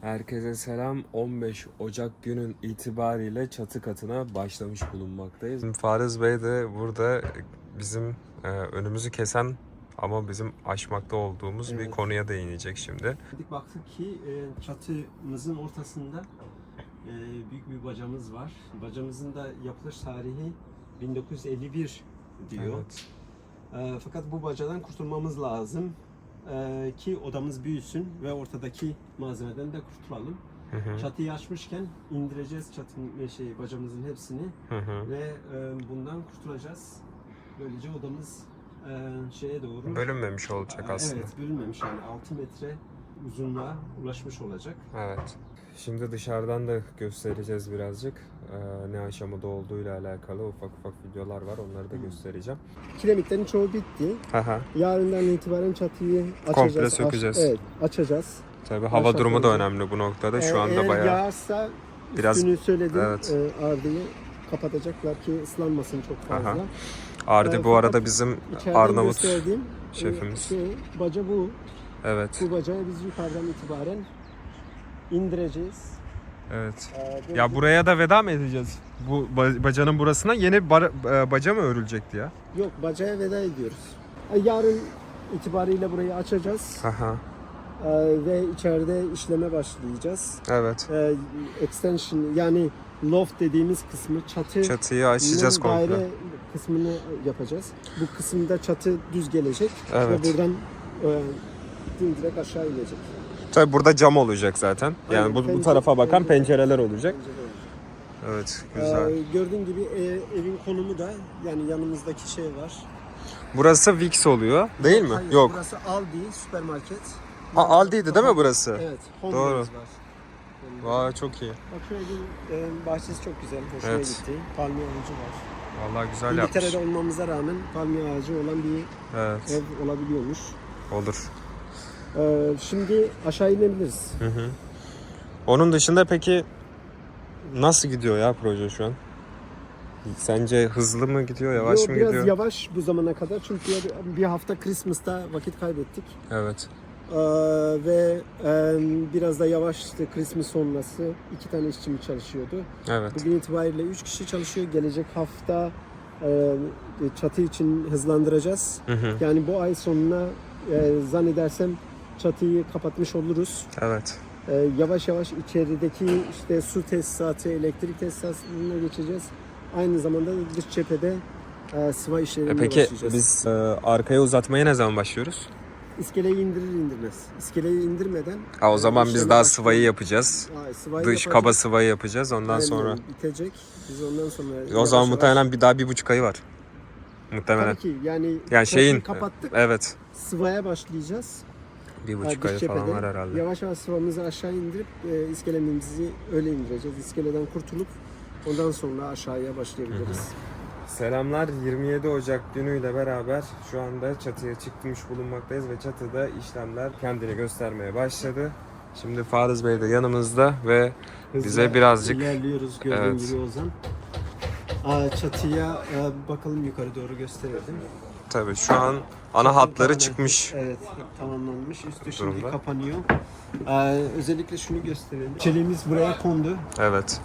Herkese selam. 15 Ocak günün itibariyle çatı katına başlamış bulunmaktayız. Fariz Bey de burada bizim e, önümüzü kesen ama bizim aşmakta olduğumuz bir Evet. konuya değinecek şimdi. Dedik baktık ki e, çatımızın ortasında e, büyük bir bacamız var. Bacamızın da yapılış tarihi 1951 diyor. Evet. E, fakat bu bacadan kurtulmamız lazım e, ki odamız büyüsün ve ortadaki malzemeden de kurtulalım. Hı hı, Çatıyı açmışken indireceğiz çatının şey bacamızın hepsini hı hı. ve e, bundan kurtulacağız. Böylece odamız e, şeye doğru Bölünmemiş olacak aslında. Evet, bölünmemiş yani 6 metre uzunluğa ulaşmış olacak. Evet. Şimdi dışarıdan da göstereceğiz birazcık. Ee, ne aşamada olduğuyla alakalı ufak ufak videolar var. Onları da göstereceğim. Kiremitlerin çoğu bitti. Haha. Yarından itibaren çatıyı açacağız. Komple aç- sökeceğiz. evet, açacağız. Tabii hava Aşağı durumu da önemli bu noktada. Şu Ee, anda eğer bayağı yağarsa biraz- üstünü söyledim. evet. E, ardıyı kapatacaklar ki ıslanmasın çok fazla. Aha. Ardi Ee, bu arada bizim Arnavut e, şefimiz. Şey, baca bu. Evet. Bu bacağı biz yukarıdan itibaren indireceğiz. Evet. Ee, Ya buraya da veda mı edeceğiz? Bu ba- bacanın burasına yeni bar- e, baca mı örülecekti ya? Yok bacaya veda ediyoruz. Ee, Yarın itibariyle burayı açacağız. Aha. Ee, ve içeride işleme başlayacağız. Evet. Ee, extension yani loft dediğimiz kısmı çatı Çatıyı açacağız komple. daire kısmını yapacağız. Bu kısımda çatı düz gelecek Evet. ve buradan e, dimdirek aşağı inecek. Tabii burada cam olacak zaten. Yani Aynen, bu, bu pencere- tarafa bakan pencere- pencereler olacak. Pencere olacak. Evet, güzel. Ee, gördüğün gibi e, evin konumu da yani yanımızdaki şey var. Burası Vix oluyor, değil mi? Hayır, Yok. Burası Aldi süpermarket. Ha, Aldi'ydi değil mi burası? Evet. Home Doğru. Var. Vay çok iyi. Bak şu evin bahçesi çok güzel. Hoşuma Evet. gitti. Palmiye ağacı var. Vallahi güzel yapmış. İngiltere'de olmamıza rağmen palmiye ağacı olan bir Evet, ev olabiliyormuş. olur. Ee, şimdi aşağı inebiliriz. Hı hı. Onun dışında peki nasıl gidiyor ya proje şu an? Sence hızlı mı gidiyor, yavaş Yo, mı biraz gidiyor? yavaş bu zamana kadar çünkü bir- hafta Christmas'ta vakit kaybettik. Evet. Ee, ve e, biraz da yavaştı Christmas sonrası. iki tane işçimiz çalışıyordu. Evet. Bugün itibariyle 3 kişi çalışıyor. Gelecek hafta e, çatı için hızlandıracağız. Hı hı. Yani bu ay sonuna e, zannedersem çatıyı kapatmış oluruz. Evet. E, yavaş yavaş içerideki işte su tesisatı, elektrik tesisatına geçeceğiz. Aynı zamanda dış cephede e, sıva E işlerine peki başlayacağız. biz e, arkaya uzatmaya ne zaman başlıyoruz? İskeleyi indirir indirmez. İskeleyi indirmeden Ha, o e, zaman biz daha başlıyor. sıvayı yapacağız. Aa, sıvayı Dış yapacağız. kaba sıvayı yapacağız. Ondan Aynen, sonra bitecek. Biz ondan sonra o zaman muhtemelen bir daha bir buçuk ayı var. Muhtemelen. Tabii ki yani, Yani şeyin kapattık. evet. Sıvaya başlayacağız. Bir buçuk ayı falan var herhalde. Yavaş yavaş sıvamızı aşağı indirip e, iskelemizi öyle indireceğiz. İskeleden kurtulup ondan sonra aşağıya başlayabiliriz. Selamlar 27 Ocak günüyle beraber şu anda çatıya çıkmış bulunmaktayız ve çatıda işlemler kendini göstermeye başladı. Şimdi Fariz Bey de yanımızda ve bize Hızla birazcık ilerliyoruz gördüğün Evet. gibi Ozan. Aa, çatıya bakalım yukarı doğru gösterelim. Tabii şu an ana hatları çıkmış. Evet tamamlanmış. Üstü şimdi Durumda. kapanıyor. Ee, özellikle şunu gösterelim. Çeliğimiz buraya kondu. Evet.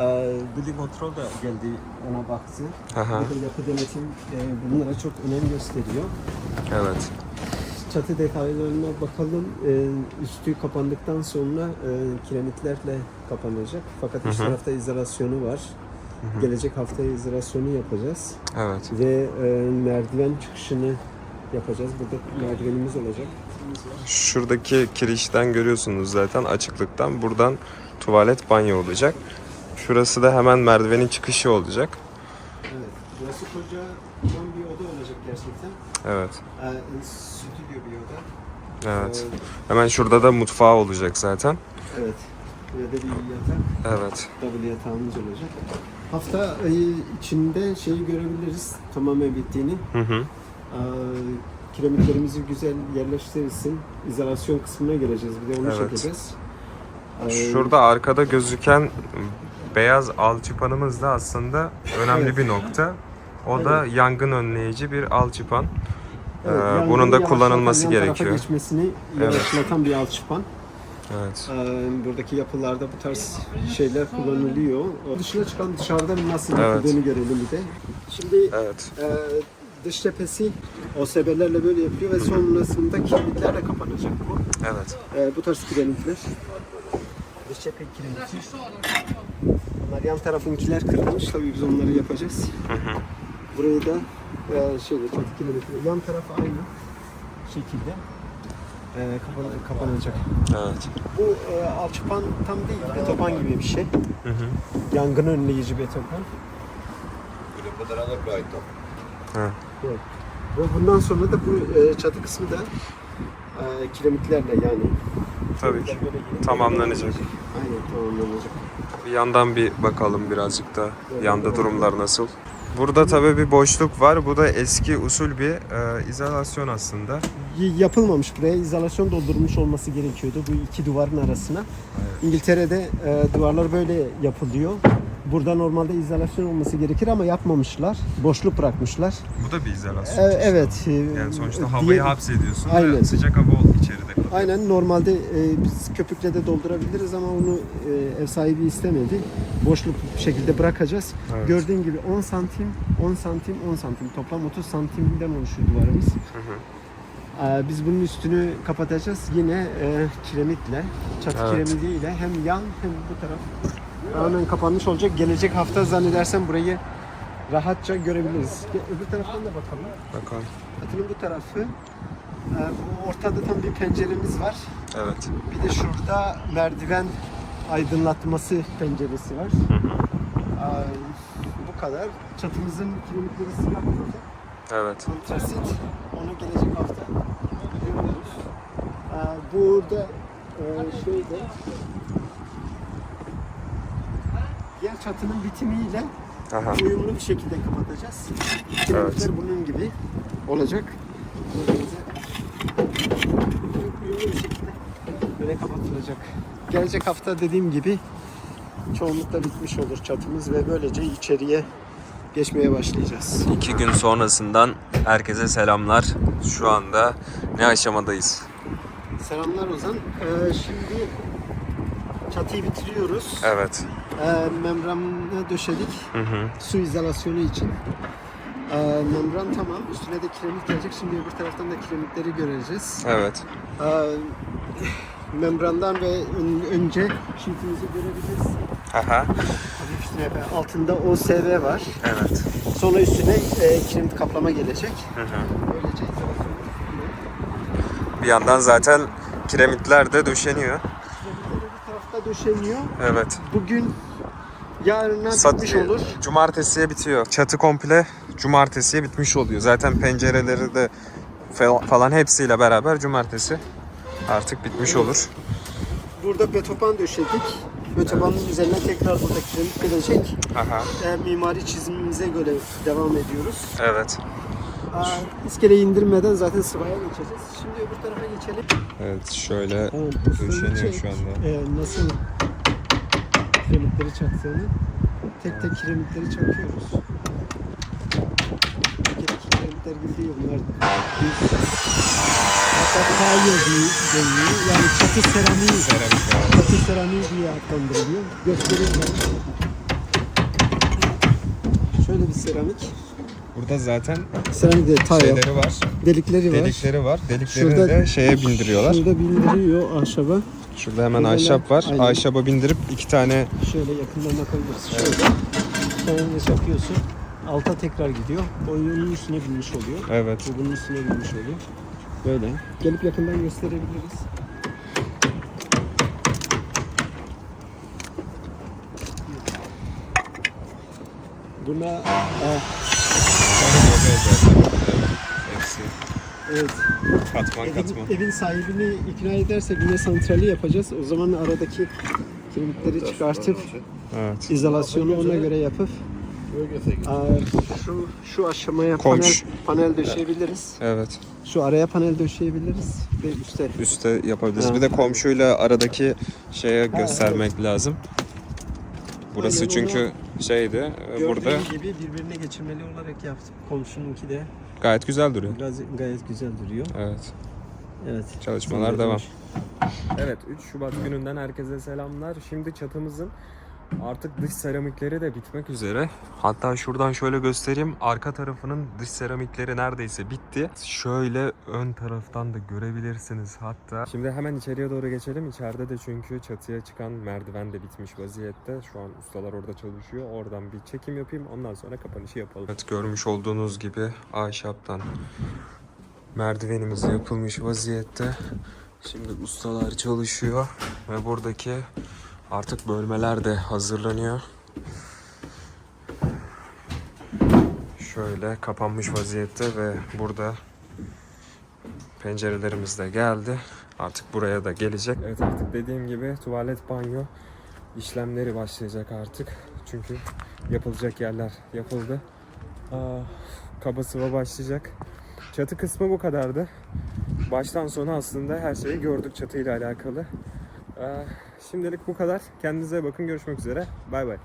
Ee, Building Control da geldi ona baktı. Aha, yapı denetim e, bunlara çok önem gösteriyor. evet. Çatı detaylarına bakalım. Ee, üstü kapandıktan sonra e, kiremitlerle kapanacak. Fakat üst tarafta izolasyonu var. Gelecek hafta izolasyonu yapacağız. Evet. Ve e, merdiven çıkışını yapacağız. Burada merdivenimiz olacak. Şuradaki kirişten görüyorsunuz zaten açıklıktan. Buradan tuvalet banyo olacak. Şurası da hemen merdivenin çıkışı olacak. Evet. Burası koca bir oda olacak gerçekten. Evet. Ee, stüdyo bir oda. Evet. Ee, Hemen şurada da mutfağı olacak zaten. evet. Burada bir yatak. Evet. Double yatağımız olacak. Hafta ayı içinde şeyi görebiliriz tamamen bittiğini. Hı hı. Ee, kiremitlerimizi güzel yerleştirirsin. İzolasyon kısmına geleceğiz. Bir de onu Evet. çekeceğiz. Ee, Şurada arkada gözüken beyaz alçıpanımız da aslında önemli Evet. bir nokta. O da yangın önleyici bir alçıpan. Ee, bunun da yavaşlatan, kullanılması yan tarafa gerekiyor. geçmesini Evet. yavaşlatan bir alçıpan. Evet. Buradaki yapılarda bu tarz şeyler kullanılıyor. Dışına çıkan dışarıdan nasıl Evet. yapıldığını görelim bir de. Şimdi Evet. e, dış cephesi OSB'lerle böyle yapıyor ve sonrasında kiremitlerle kapanacak bu. Evet. E, bu tarz kiremitler. Dış cephe kiremiti. Bunlar yan tarafınkiler kırılmış. Tabii biz onları yapacağız. Burayı da e, şöyle çatı kiremiti. Yan taraf aynı şekilde e, kapan- kapanacak. Evet. Bu e, alçıpan tam değil, betopan gibi bir şey. Hı hı. Yangın önleyici betopan. Ha. Evet. Ve bundan sonra da bu e, çatı kısmı da e, kiremitlerle yani. Tabii ki. Böyle Tamamlanacak. Aynen tamamlanacak. Bir yandan bir bakalım birazcık da yanda durumlar nasıl. Burada tabii bir boşluk var. Bu da eski usul bir e, izolasyon aslında. Y- Yapılmamış buraya izolasyon doldurulmuş olması gerekiyordu bu iki duvarın arasına. İngiltere'de e, duvarlar böyle yapılıyor. Burada normalde izolasyon olması gerekir ama yapmamışlar. Boşluk bırakmışlar. Bu da bir izolasyon. E, evet. e, Yani sonuçta diye- havayı hapsediyorsun Aynen. ve sıcak hava içeride kalıyor. Aynen normalde e, biz köpükle de doldurabiliriz ama onu e, ev sahibi istemedi. Boşluk şekilde bırakacağız. Evet. Gördüğün gibi 10 santim, 10 santim, 10 santim toplam 30 santimden oluşuyor duvarımız. Hı hı. Ee, biz bunun üstünü kapatacağız yine e, kiremitle, çatı Evet. kiremitiyle hem yan hem bu taraf tamamen kapanmış olacak. Gelecek hafta zannedersem burayı rahatça görebiliriz. Öbür taraftan da bakalım. Bakalım. Çatının bu tarafı, bu ortada tam bir penceremiz var. Evet. Bir de şurada merdiven aydınlatması penceresi var. Hı hı. Ee, bu kadar. Çatımızın siyah olacak. Evet. Antrasit. Onu gelecek hafta görüyoruz. Ee, burada şöyle diğer çatının bitimiyle Aha. uyumlu bir şekilde kapatacağız. Kiremitler bunun gibi olacak. Böylece uyumlu bir şekilde böyle kapatılacak. Gelecek hafta dediğim gibi çoğunlukla bitmiş olur çatımız ve böylece içeriye geçmeye başlayacağız. İki gün sonrasından herkese selamlar. Şu anda ne aşamadayız? Selamlar Ozan. Ee, şimdi çatıyı bitiriyoruz. Evet. Ee, membranı döşedik Hı hı. su izolasyonu için. Ee, membran tamam. Üstüne de kiremit gelecek. Şimdi öbür taraftan da kiremitleri göreceğiz. Evet. Ee, membrandan ve ön- önce şiltimizi görebiliriz. Aha. Üstüne altında OSV var. Evet. Sonra üstüne e, kiremit kaplama gelecek. Hı hı. Böylece Bir yandan zaten kiremitler de döşeniyor. Kiremitleri bir tarafta döşeniyor. Evet. Bugün yarına Sat- bitmiş olur. Cumartesiye bitiyor. Çatı komple cumartesiye bitmiş oluyor. Zaten pencereleri de falan hepsiyle beraber cumartesi artık bitmiş olur. Burada betopan döşedik. Betopanın üzerine tekrar burada kiremit gelecek. Aha. E, mimari çizimimize göre devam ediyoruz. Evet. İskeleyi indirmeden zaten sıvaya geçeceğiz. Şimdi öbür tarafa geçelim. Evet şöyle Tamam, döşeniyor şu anda. E, nasıl kiremitleri çaktığını tek tek kiremitleri çakıyoruz. Tekerek kiremitler gibi değil bunlar. Hatta diye deniyor. Yani çatı seramiği. Çatı seramiği diye adlandırılıyor. Göstereyim ben. Şöyle bir seramik. Burada zaten Seramik de şeyleri var. Delikleri var. Delikleri var. Delikleri Şurada- de şeye bindiriyorlar. Şurada bindiriyor ahşaba. Şurada hemen Şurada ahşap var. aynen. Ahşaba bindirip iki tane Şöyle yakından bakabiliriz. Şöyle. Sen de çakıyorsun. Alta tekrar gidiyor. Oyunun üstüne binmiş oluyor. evet. Bu bunun üstüne binmiş oluyor. Böyle. Gelip yakından gösterebiliriz. Buna Hepsi evet, katman katman. evin, evin sahibini ikna edersek yine santrali yapacağız. O zaman aradaki kiremitleri çıkartıp Evet. izolasyonu ona göre yapıp Aa, şu şu aşamaya panel Komş. panel döşeyebiliriz. Evet. Şu araya panel döşeyebiliriz ve üstte. Üste yapabiliriz. Ha. Bir de komşuyla aradaki şeye göstermek lazım. Burası Aynen, çünkü şeydi. e, Burada gibi birbirine geçirmeli olarak yaptık. Komşununki de gayet güzel duruyor. biraz gayet güzel duruyor. Evet. Evet. Çalışmalar devam. Evet 3 Şubat gününden herkese selamlar. Şimdi çatımızın artık dış seramikleri de bitmek üzere. Hatta şuradan şöyle göstereyim. Arka tarafının dış seramikleri neredeyse bitti. Şöyle ön taraftan da görebilirsiniz hatta. Şimdi hemen içeriye doğru geçelim. İçeride de çünkü çatıya çıkan merdiven de bitmiş vaziyette. Şu an ustalar orada çalışıyor. Oradan bir çekim yapayım. Ondan sonra kapanışı yapalım. Evet görmüş olduğunuz gibi ahşaptan merdivenimiz yapılmış vaziyette. Şimdi ustalar çalışıyor ve buradaki artık bölmeler de hazırlanıyor. Şöyle kapanmış vaziyette ve burada pencerelerimiz de geldi. Artık buraya da gelecek. Evet artık dediğim gibi tuvalet banyo işlemleri başlayacak artık. Çünkü yapılacak yerler yapıldı. Aa, kaba sıva başlayacak. Çatı kısmı bu kadardı. Baştan sona aslında her şeyi gördük çatıyla alakalı. Ee, şimdilik bu kadar. Kendinize bakın. Görüşmek üzere. Bay bay.